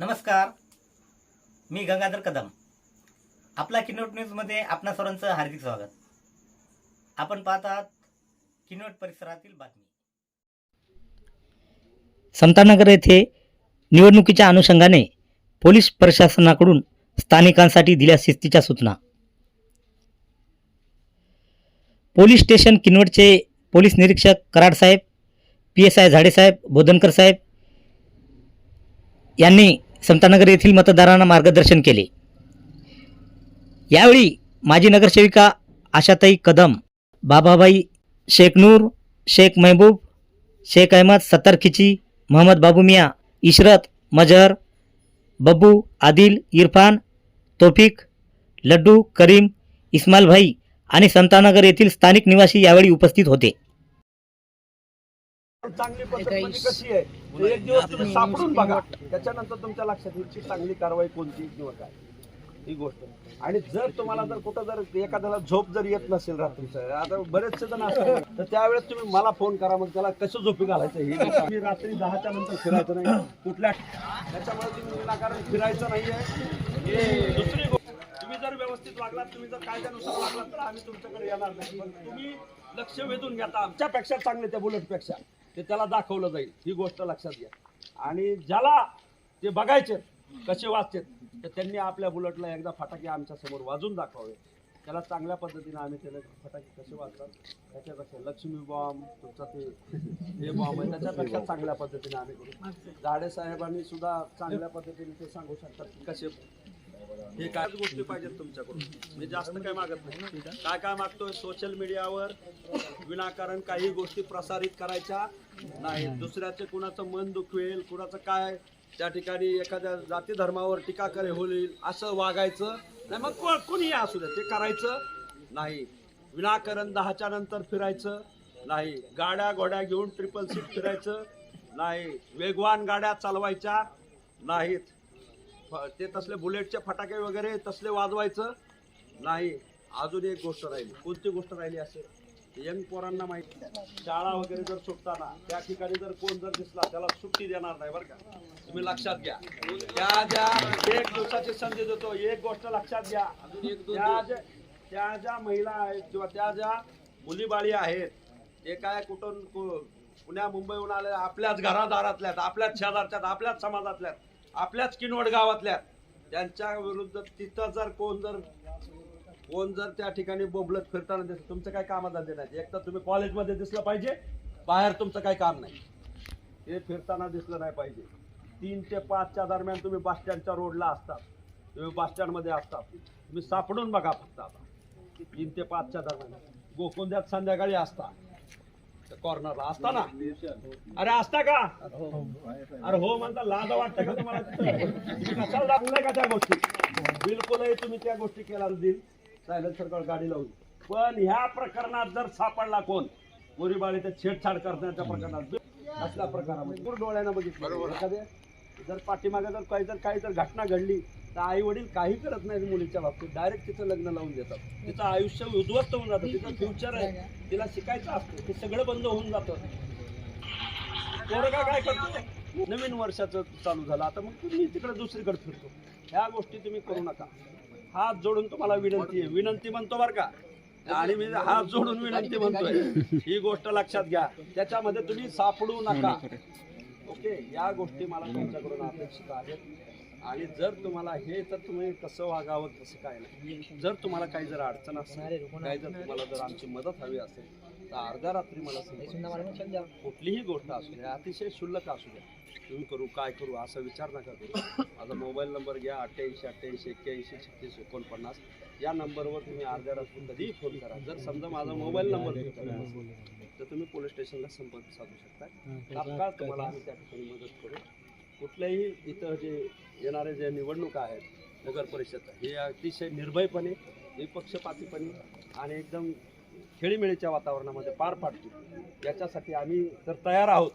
नमस्कार. मी गंगाधर कदम. आपला किनोट न्यूजमध्ये आपणा सर्वांचं हार्दिक स्वागत. आपण पाहत आहात किनोट परिसरातील बातमी. समतानगर येथे निवडणुकीच्या अनुषंगाने पोलीस प्रशासनाकडून स्थानिकांसाठी दिल्या शिस्तीच्या सूचना. पोलीस स्टेशन किनवटचे पोलीस निरीक्षक कराड साहेब पी एस आय झाडेसाहेब बोधनकर साहेब यांनी समतानगर येथील मतदारांना मार्गदर्शन केले. यावेळी माजी नगरसेविका आशाताई कदम बाबाबाई शेख नूर शेख महबूब शेख अहमद सत्तार खिची मोहम्मद बाबू मिया इशरत मजहर बब्बू आदिल इरफान तोफिक लड्डू करीम इस्माईल भाई आणि संतानगर येथील स्थानिक निवासी यावेळी उपस्थित होते. चांगली पद्धत म्हणजे कशी आहे? ते एक दिवस तुम्ही सापडून बघा. त्याच्यानंतर तुमच्या लक्षात येईल की चांगली कारवाई कोणती किंवा काय. ही गोष्ट. आणि जर तुम्हाला जर कुठं जर एखाद्याला झोप जर येत नसेल रात्रीचं आता बरेचसे जण असतात. तर त्यावेळेस तुम्ही मला फोन करा मग त्याला कसं झोपी घालायचं हे. मी रात्री दहाच्या नंतर फिरायचं नाही. कुठल्या त्याच्यामुळे तुम्ही विनाकारण फिरायचं नाहीये. हे दुसरी गोष्ट तुम्ही जर व्यवस्थित वागलात तुम्ही जर कायद्यानुसार वागलात तर आम्ही तुमच्याकडे येणार नाही. पण तुम्ही लक्ष वेधून घेता आमच्यापेक्षा चांगले त्या बुलेटपेक्षा. ते त्याला दाखवलं जाईल. ही गोष्ट लक्षात घ्या. आणि ज्याला ते बघायचे कसे वाचते तर त्यांनी आपल्या बुलेटला एकदा फटाके आमच्यासमोर वाजून दाखवावे. त्याला चांगल्या पद्धतीने आम्ही त्याला फटाके कसे वाजतात त्याच्यापेक्षा लक्ष्मी बॉम्ब तुमचा ते हे बॉम्ब आहे त्याच्यापेक्षा चांगल्या पद्धतीने आम्ही करू. साहेबांनी सुद्धा चांगल्या पद्धतीने ते सांगू शकतात की कसे हे काय गोष्टी पाहिजेत तुमच्याकडून. मी जास्त काय मागत नाही. काय काय मागतोय? सोशल मीडियावर विनाकारण काही गोष्टी प्रसारित करायच्या नाही दुसऱ्याचे कुणाचं मन दुखवेल कुणाचं काय त्या ठिकाणी एखाद्या जाती धर्मावर टीका करे होईल असं वागायचं नाही. मग को- कोणीही असू दे ते करायचं नाही. विनाकारण दहाच्या नंतर फिरायचं नाही. गाड्या घोड्या घेऊन ट्रिपल सीट फिरायचं नाही. वेगवान गाड्या चालवायच्या नाहीत. ते तसले बुलेटचे फटाके वगैरे तसले वाजवायचं. नाही अजून एक गोष्ट राहिली. कोणती गोष्ट राहिली असेल यंग पोरांना माहिती. शाळा वगैरे जर सुटताना त्या ठिकाणी जर कोण जर दिसला त्याला सुट्टी देणार नाही बरं का? तुम्ही लक्षात घ्या. त्या ज्या एक दिवसाची संधी देतो एक गोष्ट लक्षात घ्या. त्या ज्या त्या ज्या महिला आहेत किंवा त्या ज्या मुलीबाळी आहेत ते काय कुठून पुण्या मुंबईहून आले आपल्याच घरादारातल्यात आपल्याच शेजारच्यात आपल्याच समाजातल्यात आपल्याच किनवट गावातल्या. त्यांच्या विरुद्ध तिथं जर कोण जर कोण जर त्या ठिकाणी बोबलत फिरताना दिसलं तुमचं काय कामधंदे नाही. एक तर तुम्ही कॉलेजमध्ये दिसलं पाहिजे बाहेर तुमचं काही काम नाही. हे फिरताना दिसलं नाही पाहिजे. तीन ते पाचच्या दरम्यान तुम्ही बस स्टँडच्या रोडला असतात. तुम्ही बस स्टँडमध्ये असतात. तुम्ही सापडून बघा फक्त आता. तीन ते पाचच्या दरम्यान. गोकुंद्यात संध्याकाळी असता. कॉर्नरला असता ना? अरे असता का? अरे हो म्हणता लाज वाटतं का तुम्हाला तिथं? कशाला का त्या गोष्टी? बिलकुलही तुम्ही त्या गोष्टी केला देईल. सायलेन्सर गाडी लावून. पण ह्या प्रकरणात जर सापडला कोण गोरीबाळी ते छेडछाड करण्याच्या प्रकरणात. असल्या प्रकारामध्ये? डोळ्यानं बघितलं. एखाद्या जर पाठीमागे जर काही जर काही जर घटना घडली तर आई वडील काही करत नाही मुलीच्या बाबतीत. डायरेक्ट तिचं लग्न लावून देतात. तिचं आयुष्य उद्ध्वस्त होऊन जातं. तिचं फ्युचर आहे. तिला शिकायचं असतं. ते सगळं बंद होऊन जातं. पोरगा काय करतो? नवीन वर्षाचं चालू झालं. आता मग तुम्ही तिकडे दुसरीकडे फिरतो. ह्या गोष्टी तुम्ही करू नका. हात जोडून तुम्हाला विनंती आहे. विनंती म्हणतो बरं का? आणि मी हात जोडून विनंती म्हणतोय. ही गोष्ट लक्षात घ्या. त्याच्यामध्ये तुम्ही सापडू नका. ओके? या गोष्टी मला तुमच्याकडून अपेक्षित आहेत. आणि जर तुम्हाला हे तर तुम्ही कसं वागावं कसं काय नाही. जर तुम्हाला काही जर अडचण असेल काही जर तुम्हाला जर आमची मदत हवी असेल तर अर्ध्या रात्री मला. कुठलीही गोष्ट असू द्या अतिशय क्षुल्लक असू द्या. तुम्ही करू काय करू असा विचार नका करू. माझा मोबाईल नंबर घ्या अठ्ठ्याऐंशी अठ्ठ्याऐंशी एक्क्याऐंशी छत्तीस एकोणपन्नास. या नंबरवर तुम्ही अर्ध्या रात्री कधीही फोन करा. जर समजा माझा मोबाईल नंबर तर तुम्ही पोलीस स्टेशनला संपर्क साधू शकता. तात्काळ तुम्हाला आम्ही त्या ठिकाणी मदत करू. कुठल्याही इथं जे येणारे जे निवडणुका आहेत नगर परिषद हे अतिशय निर्भयपणे निपक्षपातीपणे आणि एकदम खेळीमेळीच्या वातावरणामध्ये पार पाडतो याच्यासाठी आम्ही जर तयार आहोत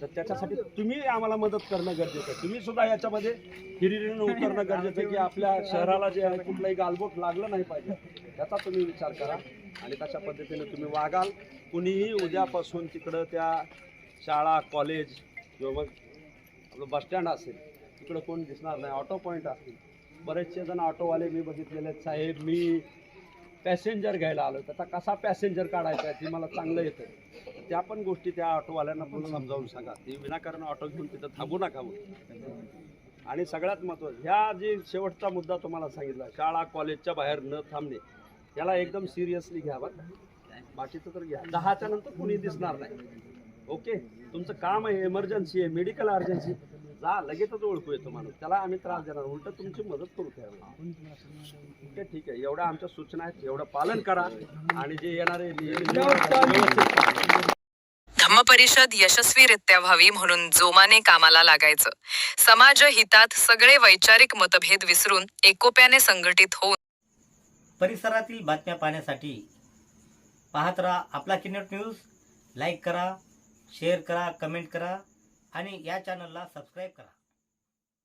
तर त्याच्यासाठी तुम्ही आम्हाला मदत करणं गरजेचं आहे. तुम्ही सुद्धा याच्यामध्ये हिरिरीनं उतरणं गरजेचं आहे की आपल्या शहराला जे आहे कुठलाही गालबोट लागलं नाही पाहिजे याचा तुम्ही विचार करा आणि तशा पद्धतीने तुम्ही वागाल. कुणीही उद्यापासून तिकडं त्या शाळा कॉलेज किंवा मग आपलं बसस्टँड असेल तिकडं कोण दिसणार नाही. ऑटो पॉईंट असतील. बरेचसे जण ऑटोवाले मी बघितलेले आहेत. साहेब मी पॅसेंजर घ्यायला आलो त्याचा कसा पॅसेंजर काढायचा आहे ती मला चांगलं येतं त्या पण गोष्टी त्या ऑटोवाल्यांना पण समजावून सांगा. ती विनाकारण ऑटो घेऊन तिथं थांबू नका मग आणि सगळ्यात महत्त्वाचं ह्या जे शेवटचा मुद्दा तुम्हाला सांगितला शाळा कॉलेजच्या बाहेर न थांबणे याला एकदम सिरियसली घ्या बाकीचं तर घ्या. दहाच्या नंतर कुणी दिसणार नाही. ओके? तुमचं काम आहे इमर्जन्सी आहे मेडिकल अर्जन्सी जा लगेचच ओळखू येतो माणूस. त्याला आम्ही त्रास देणार. उलट तुमची मदत करू त्यावेळी ओके ठीक आहे. एवढ्या आमच्या सूचना आहेत. एवढं पालन करा. आणि जे येणारे करा. धम्मपरिषद यशस्वीरित्या व्हावी म्हणून जोमाने कामाला लागायचं. समाज हितात सगळे वैचारिक मतभेद विसरून एकोप्याने संघटित होऊन परिसरातील बातम्या पाहण्यासाठी पाहत राहा आपला किनट न्यूज. लाईक करा. शेअर करा कमेंट करा आणि या चॅनलला सबस्क्राईब करा.